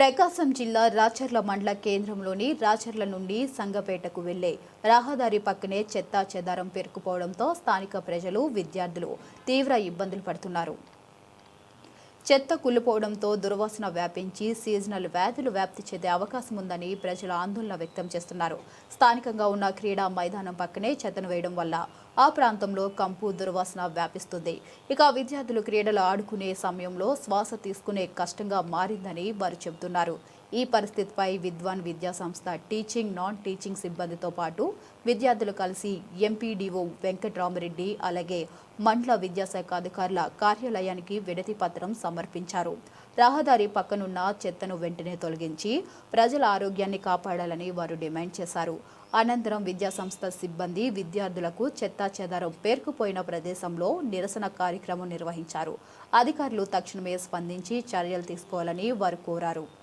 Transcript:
ప్రకాశం జిల్లా రాచర్ల మండల కేంద్రంలోని రాచర్ల నుండి సంగపేటకు వెళ్ళే రహదారి పక్కనే చెత్తా చెదారం పేరుకుపోవడంతో స్థానిక ప్రజలు విద్యార్థులు తీవ్ర ఇబ్బందులు పడుతున్నారు. చెత్త కుళ్ళిపోవడంతో దుర్వాసన వ్యాపించి సీజనల్ వ్యాధులు వ్యాప్తి చెందే అవకాశం ఉందని ప్రజలు ఆందోళన వ్యక్తం చేస్తున్నారు. స్థానికంగా ఉన్న క్రీడా మైదానం పక్కనే చెత్తను వేయడం వల్ల ఆ ప్రాంతంలో కంపు దుర్వాసన వ్యాపిస్తుంది. ఇక విద్యార్థులు క్రీడలు ఆడుకునే సమయంలో శ్వాస తీసుకునే కష్టంగా మారిందని వారు చెబుతున్నారు. ఈ పరిస్థితిపై విద్వాన్ విద్యా సంస్థ టీచింగ్ నాన్ టీచింగ్ సిబ్బందితో పాటు విద్యార్థులు కలిసి ఎంపీడీఓ వెంకట్రామరెడ్డి అలాగే మండల విద్యాశాఖ అధికారుల కార్యాలయానికి వినతి పత్రం సమర్పించారు. రహదారి పక్కనున్న చెత్తను వెంటనే తొలగించి ప్రజల ఆరోగ్యాన్ని కాపాడాలని వారు డిమాండ్ చేశారు. అనంతరం విద్యాసంస్థ సిబ్బంది విద్యార్థులకు చెత్త చెదారం పేరుకుపోయిన ప్రదేశంలో నిరసన కార్యక్రమం నిర్వహించారు. అధికారులు తక్షణమే స్పందించి చర్యలు తీసుకోవాలని వారు కోరారు.